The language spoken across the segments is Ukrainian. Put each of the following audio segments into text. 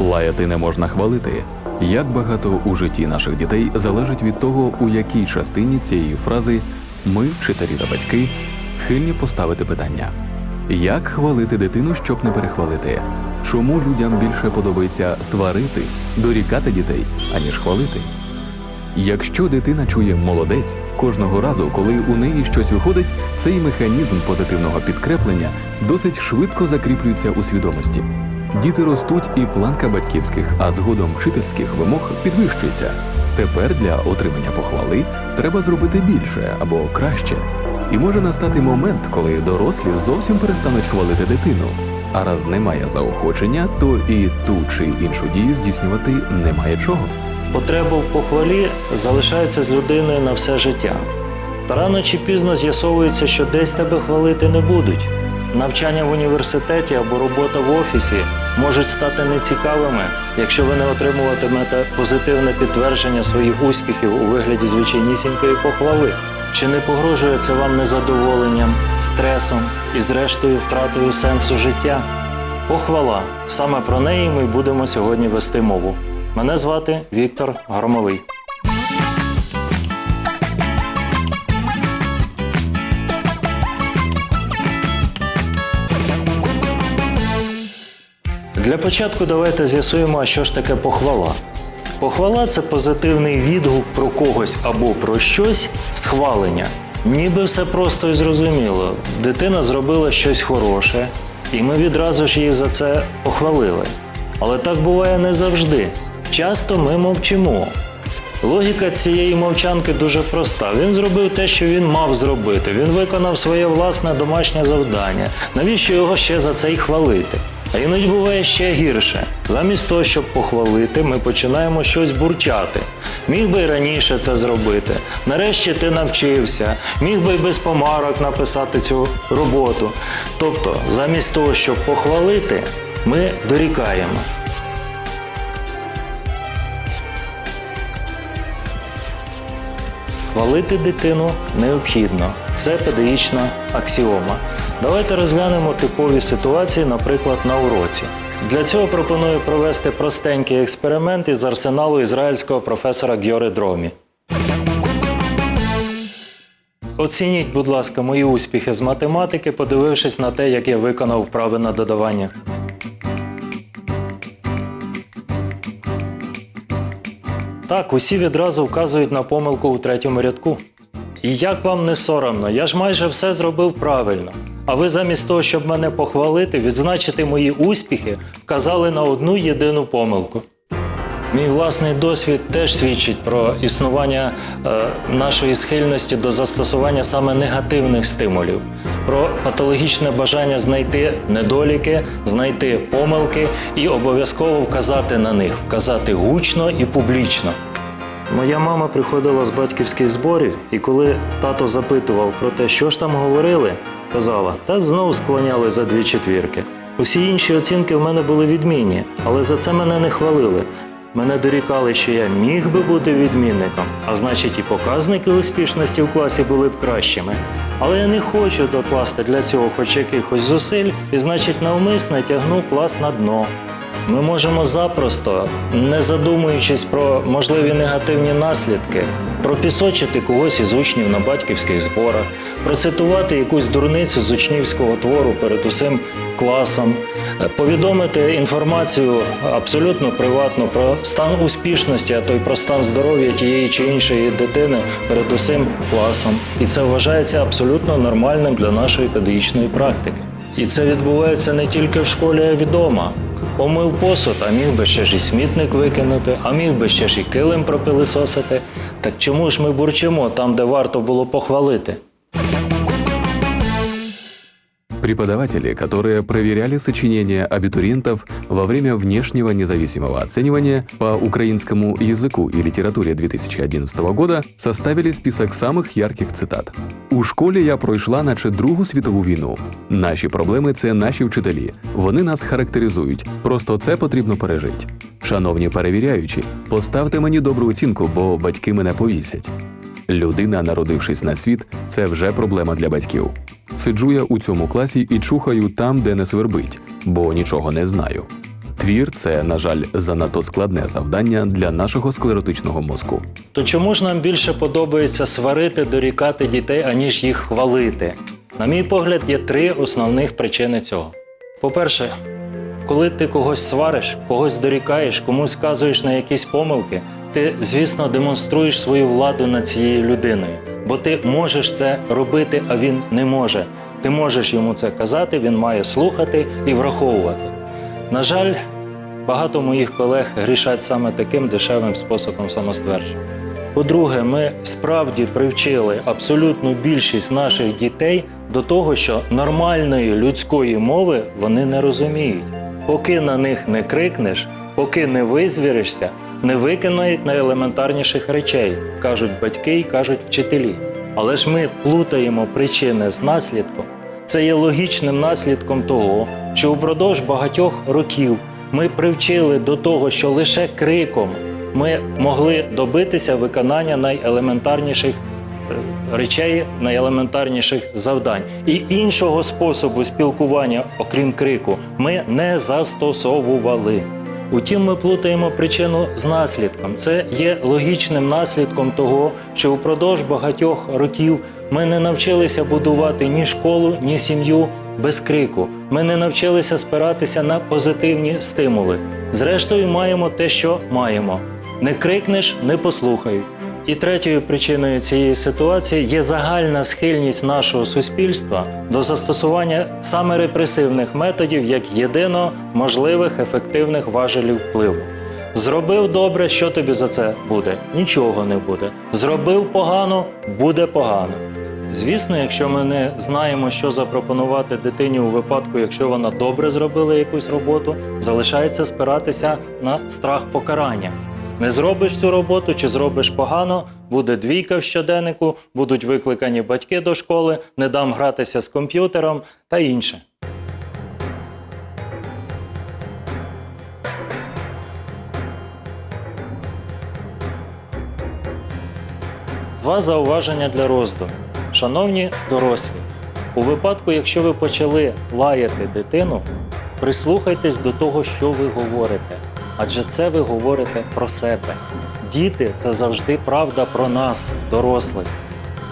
Лаяти не можна хвалити. Як багато у житті наших дітей залежить від того, у якій частині цієї фрази ми, вчителі та батьки, схильні поставити питання. Як хвалити дитину, щоб не перехвалити? Чому людям більше подобається сварити, дорікати дітей, аніж хвалити? Якщо дитина чує молодець кожного разу, коли у неї щось виходить, цей механізм позитивного підкреплення досить швидко закріплюється у свідомості. Діти ростуть, і планка батьківських, а згодом вчительських вимог підвищується. Тепер для отримання похвали треба зробити більше або краще. І може настати момент, коли дорослі зовсім перестануть хвалити дитину. А раз немає заохочення, то і ту чи іншу дію здійснювати немає чого. Потреба в похвалі залишається з людиною на все життя. Та рано чи пізно з'ясовується, що десь тебе хвалити не будуть. Навчання в університеті або робота в офісі можуть стати нецікавими, якщо ви не отримуватимете позитивне підтвердження своїх успіхів у вигляді звичайнісінької похвали. Чи не погрожує це вам незадоволенням, стресом і, зрештою, втратою сенсу життя? Похвала. Саме про неї ми будемо сьогодні вести мову. Мене звати Віктор Громовий. Для початку давайте з'ясуємо, що ж таке похвала. Похвала це позитивний відгук про когось або про щось схвалення. Ніби все просто і зрозуміло. Дитина зробила щось хороше, і ми відразу ж її за це похвалили. Але так буває не завжди. Часто ми мовчимо. Логіка цієї мовчанки дуже проста. Він зробив те, що він мав зробити. Він виконав своє власне домашнє завдання. Навіщо його ще за це й хвалити? А іноді буває ще гірше. Замість того, щоб похвалити, ми починаємо щось бурчати. Міг би й раніше це зробити. Нарешті ти навчився, міг би без помарок написати цю роботу. Тобто, замість того, щоб похвалити, ми дорікаємо. Хвалити дитину необхідно. Це педагогічна аксіома. Давайте розглянемо типові ситуації, наприклад, на уроці. Для цього пропоную провести простенький експеримент із арсеналу ізраїльського професора Гьори Дромі. Оцініть, будь ласка, мої успіхи з математики, подивившись на те, як я виконав вправи на додавання. Так, усі відразу вказують на помилку у третьому рядку. І як вам не соромно, я ж майже все зробив правильно. А ви замість того, щоб мене похвалити, відзначити мої успіхи, вказали на одну єдину помилку. Мій власний досвід теж свідчить про існування е, нашої схильності до застосування саме негативних стимулів, про патологічне бажання знайти недоліки, знайти помилки і обов'язково вказати на них, вказати гучно і публічно. Моя мама приходила з батьківських зборів, і коли тато запитував про те, що ж там говорили, казала, та знов склоняли за дві четвірки. Усі інші оцінки в мене були відмінні, але за це мене не хвалили. Мене дорікали, що я міг би бути відмінником, а значить, і показники успішності в класі були б кращими. Але я не хочу докласти для цього хоч якихось зусиль, і значить навмисно тягну клас на дно. Ми можемо запросто, не задумуючись про можливі негативні наслідки, пропісочити когось із учнів на батьківських зборах, процитувати якусь дурницю з учнівського твору перед усім класом, е, повідомити інформацію абсолютно приватну про стан успішності, а то й про стан здоров'я тієї чи іншої дитини перед усім класом. І це вважається абсолютно нормальним для нашої педагогічної практики. І це відбувається не тільки в школі, а й вдома. Помив посуд, а міг би ще ж і смітник викинути, а міг би ще ж і килим пропилисосити. Так чому ж ми бурчимо там, де варто було похвалити? Преподаватели, которые проверяли сочинения абитуриентов во время внешнего независимого оценивания по украинскому языку и литературе 2011 года, составили список самых ярких цитат. У школі я пройшла наче Другу світову війну. Наші проблеми це наші вчителі. Вони нас характеризують. Просто це потрібно пережити. Шановні перевіряючі, поставте мені добру оцінку, бо батьки мене повісять. Людина, народившись на світ, це вже проблема для батьків. Сиджу я у цьому класі і чухаю там, де не свербить, бо нічого не знаю. Твір це, на жаль, занадто складне завдання для нашого склеротичного мозку. То чому ж нам більше подобається сварити, дорікати дітей, аніж їх хвалити? На мій погляд, є три основних причини цього. По-перше, коли ти когось свариш, когось дорікаєш, комусь вказуєш на якісь помилки, ти, звісно, демонструєш свою владу над цією людиною, бо ти можеш це робити, а він не може. Ти можеш йому це казати, він має слухати і враховувати. На жаль, багато моїх колег грішать саме таким дешевим способом самоствердження. По-друге, ми справді привчили абсолютну більшість наших дітей до того, що нормальної людської мови вони не розуміють. Поки на них не крикнеш, поки не визвіришся, не викинають найелементарніших речей, кажуть батьки і кажуть вчителі. Але ж ми плутаємо причини з наслідком. Це є логічним наслідком того, що упродовж багатьох років ми привчили до того, що лише криком ми могли добитися виконання найелементарніших е, речей, найелементарніших завдань. І іншого способу спілкування, окрім крику, ми не застосовували. Утім, ми плутаємо причину з наслідком. Це є логічним наслідком того, що впродовж багатьох років ми не навчилися будувати ні школу, ні сім'ю без крику. Ми не навчилися спиратися на позитивні стимули. Зрештою, маємо те, що маємо. Не крикнеш, не послухають. І третьою причиною цієї ситуації є загальна схильність нашого суспільства до застосування саме репресивних методів як єдино можливих ефективних важелів впливу. Зробив добре, що тобі за це буде? Нічого не буде. Зробив погано, буде погано. Звісно, якщо ми не знаємо, що запропонувати дитині у випадку, якщо вона добре зробила якусь роботу, залишається спиратися на страх покарання. Не зробиш цю роботу чи зробиш погано, буде двійка в щоденнику, будуть викликані батьки до школи, не дам гратися з комп'ютером та інше. Два зауваження для роздуму. Шановні дорослі, у випадку, якщо ви почали лаяти дитину, прислухайтесь до того, що ви говорите, адже це ви говорите про себе. Діти це завжди правда про нас, дорослих.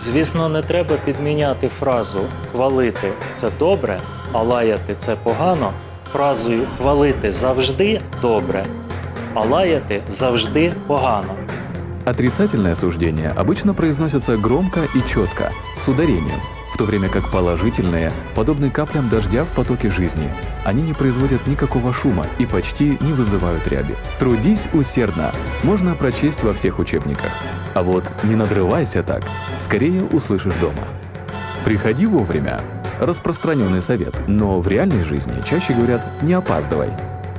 Звісно, не треба підміняти фразу хвалити це добре, а лаяти це погано. Фразою хвалити завжди добре, а лаяти завжди погано. Отрицательное суждение обычно произносится громко и четко, с ударением, в то время как положительные подобны каплям дождя в потоке жизни. Они не производят никакого шума и почти не вызывают ряби. «Трудись усердно» можно прочесть во всех учебниках. А вот «не надрывайся так» скорее услышишь дома. «Приходи вовремя» – распространенный совет, но в реальной жизни чаще говорят «не опаздывай».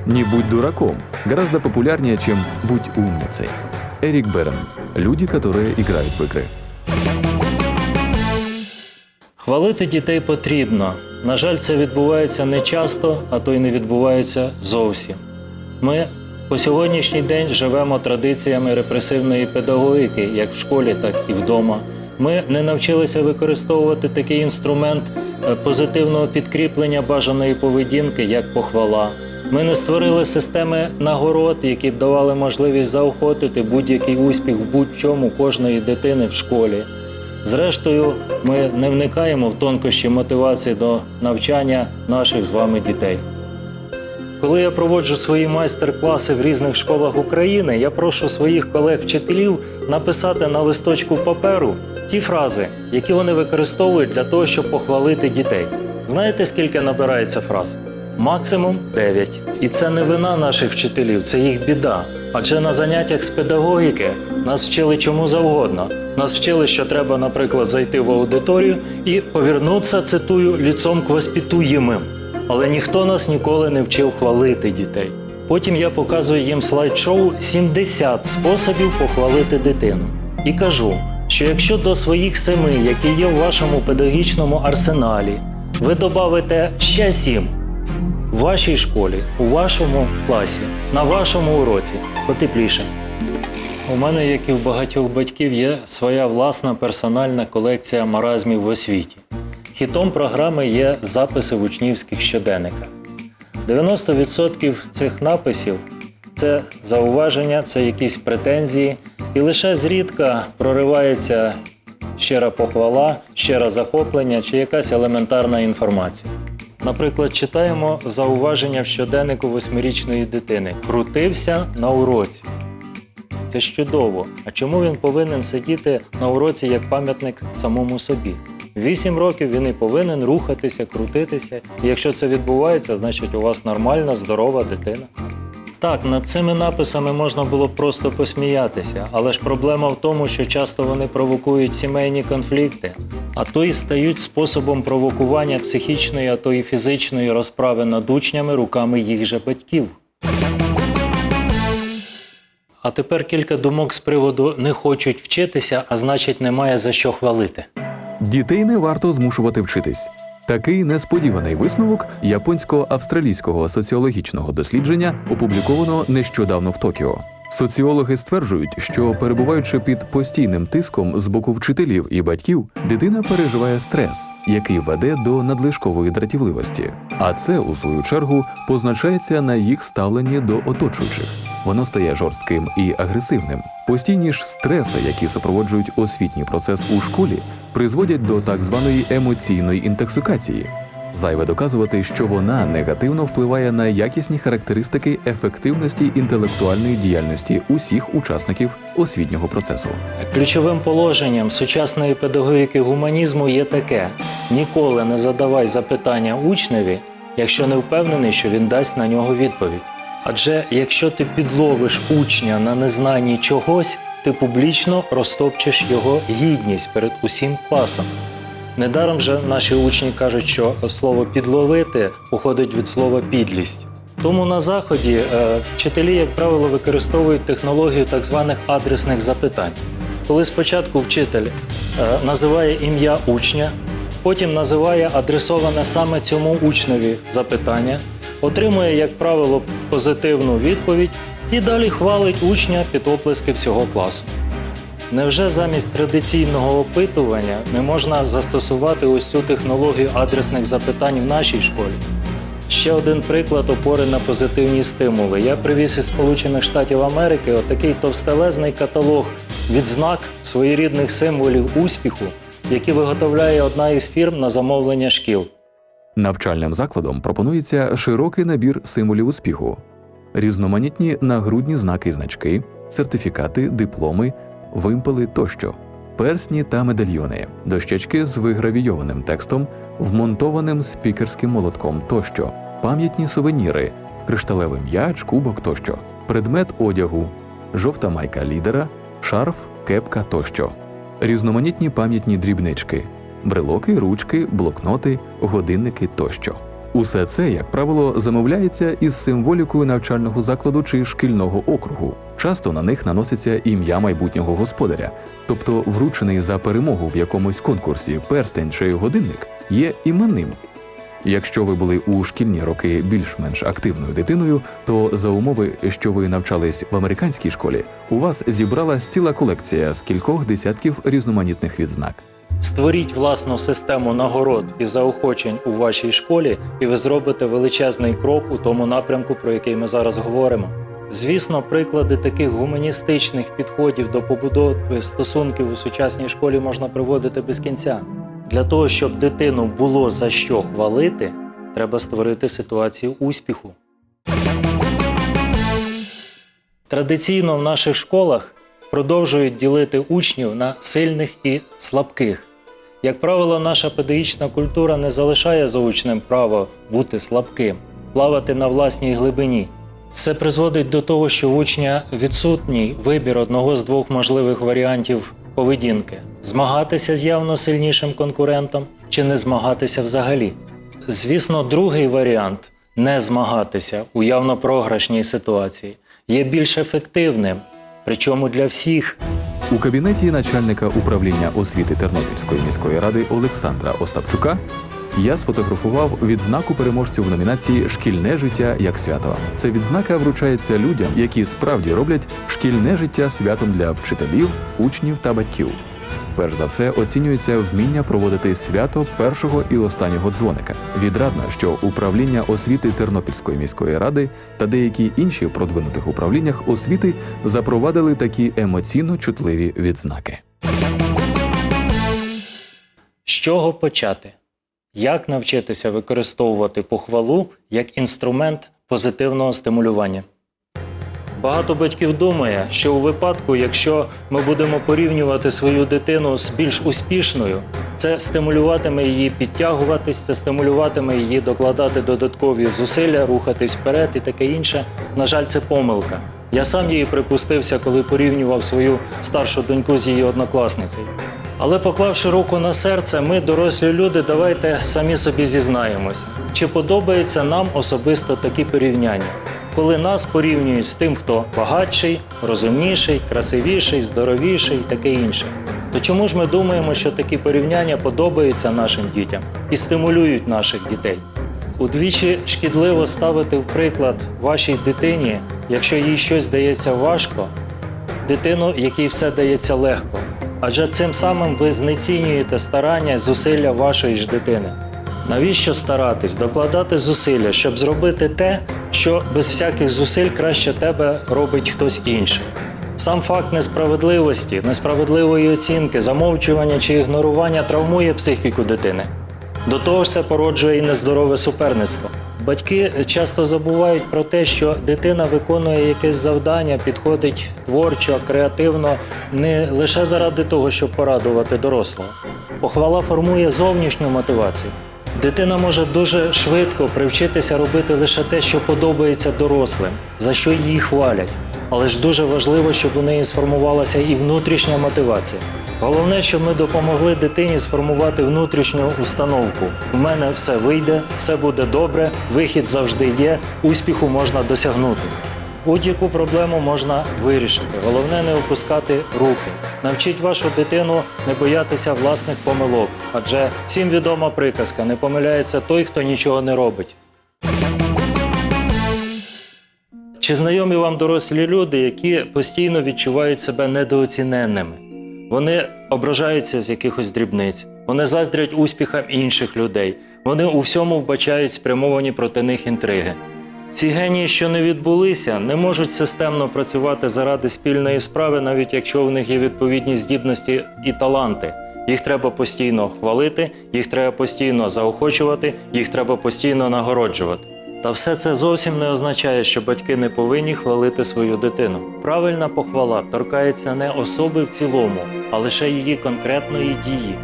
«Не будь дураком» гораздо популярнее, чем «будь умницей». Эрик Берн. Люди, которые играют в игры. Хвалити дітей потрібно. На жаль, це відбувається не часто, а то й не відбувається зовсім. Ми по сьогоднішній день живемо традиціями репресивної педагогіки, як в школі, так і вдома. Ми не навчилися використовувати такий інструмент е, позитивного підкріплення бажаної поведінки, як похвала. Ми не створили системи нагород, які б давали можливість заохотити будь-який успіх в будь-чому кожної дитини в школі. Зрештою, ми не вникаємо в тонкощі мотивації до навчання наших з вами дітей. Коли я проводжу свої майстер-класи в різних школах України, я прошу своїх колег-вчителів написати на листочку паперу ті фрази, які вони використовують для того, щоб похвалити дітей. Знаєте, скільки набирається фраз? Максимум 9. І це не вина наших вчителів, це їх біда. Адже на заняттях з педагогіки нас вчили чому завгодно. Нас вчили, що треба, наприклад, зайти в аудиторію і повернутися, цитую, ліцом к воспитуємим. Але ніхто нас ніколи не вчив хвалити дітей. Потім я показую їм слайд-шоу 70 способів похвалити дитину. І кажу, що якщо до своїх семи, які є в вашому педагогічному арсеналі, ви додавите ще сім, в вашій школі, у вашому класі, на вашому уроці потепліше. У мене, як і в багатьох батьків, є своя власна персональна колекція маразмів в освіті. Хітом програми є записи в учнівських щоденниках. 90% цих написів це зауваження, це якісь претензії, і лише зрідка проривається щира похвала, щире захоплення чи якась елементарна інформація. Наприклад, читаємо зауваження в щоденнику восьмирічної дитини. Крутився на уроці. Це ж чудово. А чому він повинен сидіти на уроці як пам'ятник самому собі? Вісім років він і повинен рухатися, крутитися. І якщо це відбувається, значить у вас нормальна, здорова дитина. Так, над цими написами можна було просто посміятися, але ж проблема в тому, що часто вони провокують сімейні конфлікти, а то і стають способом провокування психічної, а то і фізичної розправи над учнями руками їх же батьків. А тепер кілька думок з приводу не хочуть вчитися, а значить немає за що хвалити. Дітей не варто змушувати вчитись. Такий несподіваний висновок японсько-австралійського соціологічного дослідження опубліковано нещодавно в Токіо. Соціологи стверджують, що перебуваючи під постійним тиском з боку вчителів і батьків, дитина переживає стрес, який веде до надлишкової дратівливості. А це, у свою чергу, позначається на їх ставленні до оточуючих. Воно стає жорстким і агресивним. Постійні ж стреси, які супроводжують освітній процес у школі, призводять до так званої емоційної інтоксикації. Зайве доказувати, що вона негативно впливає на якісні характеристики ефективності інтелектуальної діяльності усіх учасників освітнього процесу. Ключовим положенням сучасної педагогіки гуманізму є таке: ніколи не задавай запитання учневі, якщо не впевнений, що він дасть на нього відповідь. Адже якщо ти підловиш учня на незнанні чогось, ти публічно розтопчеш його гідність перед усім класом. Недаром же наші учні кажуть, що слово підловити походить від слова підлість. Тому на заході е, вчителі, як правило, використовують технологію так званих адресних запитань. Коли спочатку вчитель е, називає ім'я учня, потім називає адресоване саме цьому учневі запитання, отримує, як правило, позитивну відповідь і далі хвалить учня під оплески всього класу. Невже замість традиційного опитування не можна застосувати ось цю технологію адресних запитань в нашій школі? Ще один приклад опори на позитивні стимули. Я привіз із Сполучених Штатів Америки отакий товстелезний каталог відзнак своєрідних символів успіху, які виготовляє одна із фірм на замовлення шкіл. Навчальним закладом пропонується широкий набір символів успіху, різноманітні нагрудні знаки і значки, сертифікати, дипломи, вимпели тощо, персні та медальйони, дощечки з вигравійованим текстом, вмонтованим спікерським молотком тощо, пам'ятні сувеніри, кришталевий м'яч, кубок тощо, предмет одягу, жовта майка лідера, шарф, кепка тощо, різноманітні пам'ятні дрібнички, брелоки, ручки, блокноти, годинники тощо. Усе це, як правило, замовляється із символікою навчального закладу чи шкільного округу. Часто на них наноситься ім'я майбутнього господаря, тобто вручений за перемогу в якомусь конкурсі перстень чи годинник є іменним. Якщо ви були у шкільні роки більш-менш активною дитиною, то за умови, що ви навчались в американській школі, у вас зібралась ціла колекція з кількох десятків різноманітних відзнак. Створіть власну систему нагород і заохочень у вашій школі, і ви зробите величезний крок у тому напрямку, про який ми зараз говоримо. Звісно, приклади таких гуманістичних підходів до побудови стосунків у сучасній школі можна приводити без кінця. Для того, щоб дитину було за що хвалити, треба створити ситуацію успіху. Традиційно в наших школах продовжують ділити учнів на сильних і слабких. Як правило, наша педагогічна культура не залишає за учнем право бути слабким, плавати на власній глибині. Це призводить до того, що в учня відсутній вибір одного з двох можливих варіантів поведінки: змагатися з явно сильнішим конкурентом чи не змагатися взагалі. Звісно, другий варіант не змагатися у явно програшній ситуації є більш ефективним, причому для всіх. У кабінеті начальника управління освіти Тернопільської міської ради Олександра Остапчука я сфотографував відзнаку переможців в номінації Шкільне життя як свято. Це відзнака вручається людям, які справді роблять шкільне життя святом для вчителів, учнів та батьків. Перш за все оцінюється вміння проводити свято першого і останнього дзвоника. Відрадно, що управління освіти Тернопільської міської ради та деякі інші в продвинутих управліннях освіти запровадили такі емоційно чутливі відзнаки. З чого почати? Як навчитися використовувати похвалу як інструмент позитивного стимулювання? Багато батьків думає, що у випадку, якщо ми будемо порівнювати свою дитину з більш успішною, це стимулюватиме її підтягуватись, це стимулюватиме її докладати додаткові зусилля, рухатись вперед і таке інше. На жаль, це помилка. Я сам її припустився, коли порівнював свою старшу доньку з її однокласницею. Але поклавши руку на серце, ми, дорослі люди, давайте самі собі зізнаємось, чи подобаються нам особисто такі порівняння, коли нас порівнюють з тим, хто багатший, розумніший, красивіший, здоровіший і таке інше. То чому ж ми думаємо, що такі порівняння подобаються нашим дітям і стимулюють наших дітей? Удвічі шкідливо ставити в приклад вашій дитині, якщо їй щось дається важко, дитину, якій все дається легко. Адже цим самим ви знецінюєте старання, зусилля вашої ж дитини. Навіщо старатись, докладати зусилля, щоб зробити те, що без всяких зусиль краще тебе робить хтось інший? Сам факт несправедливості, несправедливої оцінки, замовчування чи ігнорування травмує психіку дитини. До того ж, це породжує і нездорове суперництво. Батьки часто забувають про те, що дитина виконує якесь завдання, підходить творчо, креативно, не лише заради того, щоб порадувати дорослого. Похвала формує зовнішню мотивацію. Дитина може дуже швидко привчитися робити лише те, що подобається дорослим, за що її хвалять. Але ж дуже важливо, щоб у неї сформувалася і внутрішня мотивація. Головне, щоб ми допомогли дитині сформувати внутрішню установку. У мене все вийде, все буде добре, вихід завжди є, успіху можна досягнути. Будь-яку проблему можна вирішити. Головне не опускати руки. Навчіть вашу дитину не боятися власних помилок, адже всім відома приказка: не помиляється той, хто нічого не робить. Чи знайомі вам дорослі люди, які постійно відчувають себе недооціненними? Вони ображаються з якихось дрібниць, вони заздрять успіхам інших людей, вони у всьому вбачають спрямовані проти них інтриги. Ці генії, що не відбулися, не можуть системно працювати заради спільної справи, навіть якщо в них є відповідні здібності і таланти. Їх треба постійно хвалити, їх треба постійно заохочувати, їх треба постійно нагороджувати. Та все це зовсім не означає, що батьки не повинні хвалити свою дитину. Правильна похвала торкається не особи в цілому, а лише її конкретної дії.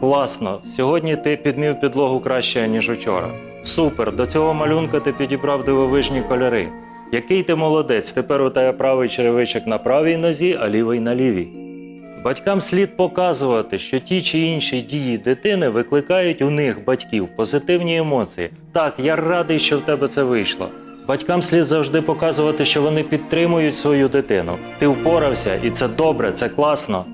Класно! Сьогодні ти підмів підлогу краще, ніж учора. Супер! До цього малюнка ти підібрав дивовижні кольори. Який ти молодець! Тепер у тебе правий черевичок на правій нозі, а лівий на лівій. Батькам слід показувати, що ті чи інші дії дитини викликають у них, батьків, позитивні емоції. Так, я радий, що в тебе це вийшло. Батькам слід завжди показувати, що вони підтримують свою дитину. Ти впорався, і це добре, це класно.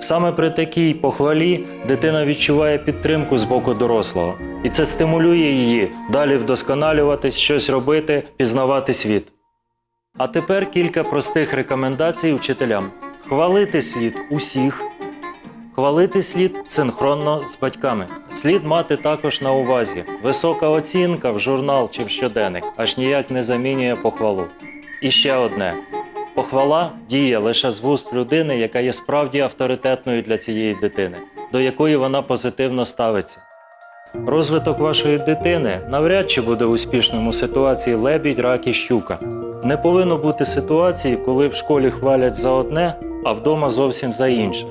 Саме при такій похвалі дитина відчуває підтримку з боку дорослого, і це стимулює її далі вдосконалюватись, щось робити, пізнавати світ. А тепер кілька простих рекомендацій вчителям: хвалити слід усіх, хвалити слід синхронно з батьками. Слід мати також на увазі висока оцінка в журнал чи в щоденник, аж ніяк не замінює похвалу. І ще одне. Похвала діє лише з вуст людини, яка є справді авторитетною для цієї дитини, до якої вона позитивно ставиться. Розвиток вашої дитини навряд чи буде успішним у ситуації лебідь, рак і щука. Не повинно бути ситуації, коли в школі хвалять за одне, а вдома зовсім за інше.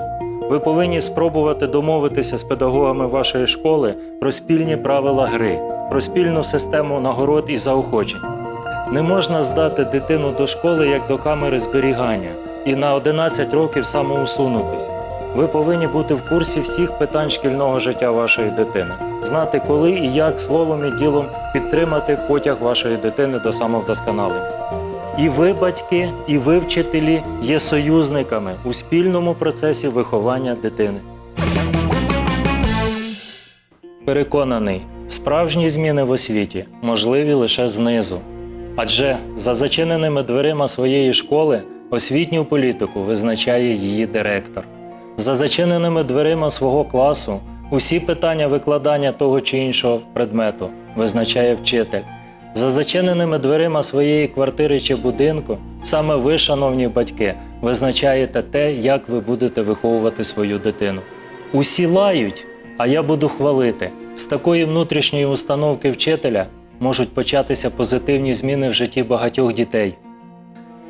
Ви повинні спробувати домовитися з педагогами вашої школи про спільні правила гри, про спільну систему нагород і заохочень. Не можна здати дитину до школи як до камери зберігання і на 11 років самоусунутись. Ви повинні бути в курсі всіх питань шкільного життя вашої дитини, знати, коли і як словом і ділом підтримати потяг вашої дитини до самовдосконалення. І ви, батьки, і ви, вчителі, є союзниками у спільному процесі виховання дитини. Переконаний, справжні зміни в освіті можливі лише знизу. Адже за зачиненими дверима своєї школи освітню політику визначає її директор. За зачиненими дверима свого класу усі питання викладання того чи іншого предмету визначає вчитель. За зачиненими дверима своєї квартири чи будинку саме ви, шановні батьки, визначаєте те, як ви будете виховувати свою дитину. Усі лають, а я буду хвалити. З такої внутрішньої установки вчителя можуть початися позитивні зміни в житті багатьох дітей.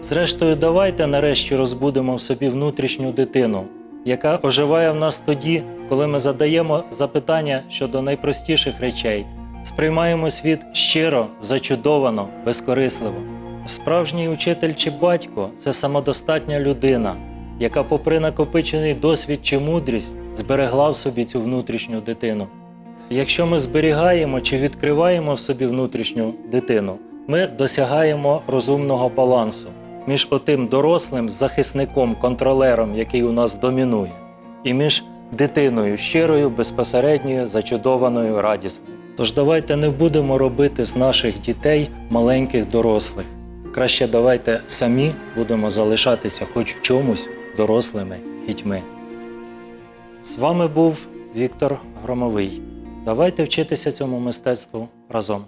Зрештою, давайте нарешті розбудемо в собі внутрішню дитину, яка оживає в нас тоді, коли ми задаємо запитання щодо найпростіших речей, сприймаємо світ щиро, зачудовано, безкорисливо. Справжній учитель чи батько це самодостатня людина, яка, попри накопичений досвід чи мудрість, зберегла в собі цю внутрішню дитину. Якщо ми зберігаємо чи відкриваємо в собі внутрішню дитину, ми досягаємо розумного балансу між отим дорослим захисником, контролером, який у нас домінує, і між дитиною щирою, безпосередньою, зачудованою, радісною. Тож давайте не будемо робити з наших дітей маленьких дорослих. Краще давайте самі будемо залишатися хоч в чомусь дорослими дітьми. З вами був Віктор Громовий. Давайте вчитися цьому мистецтву разом.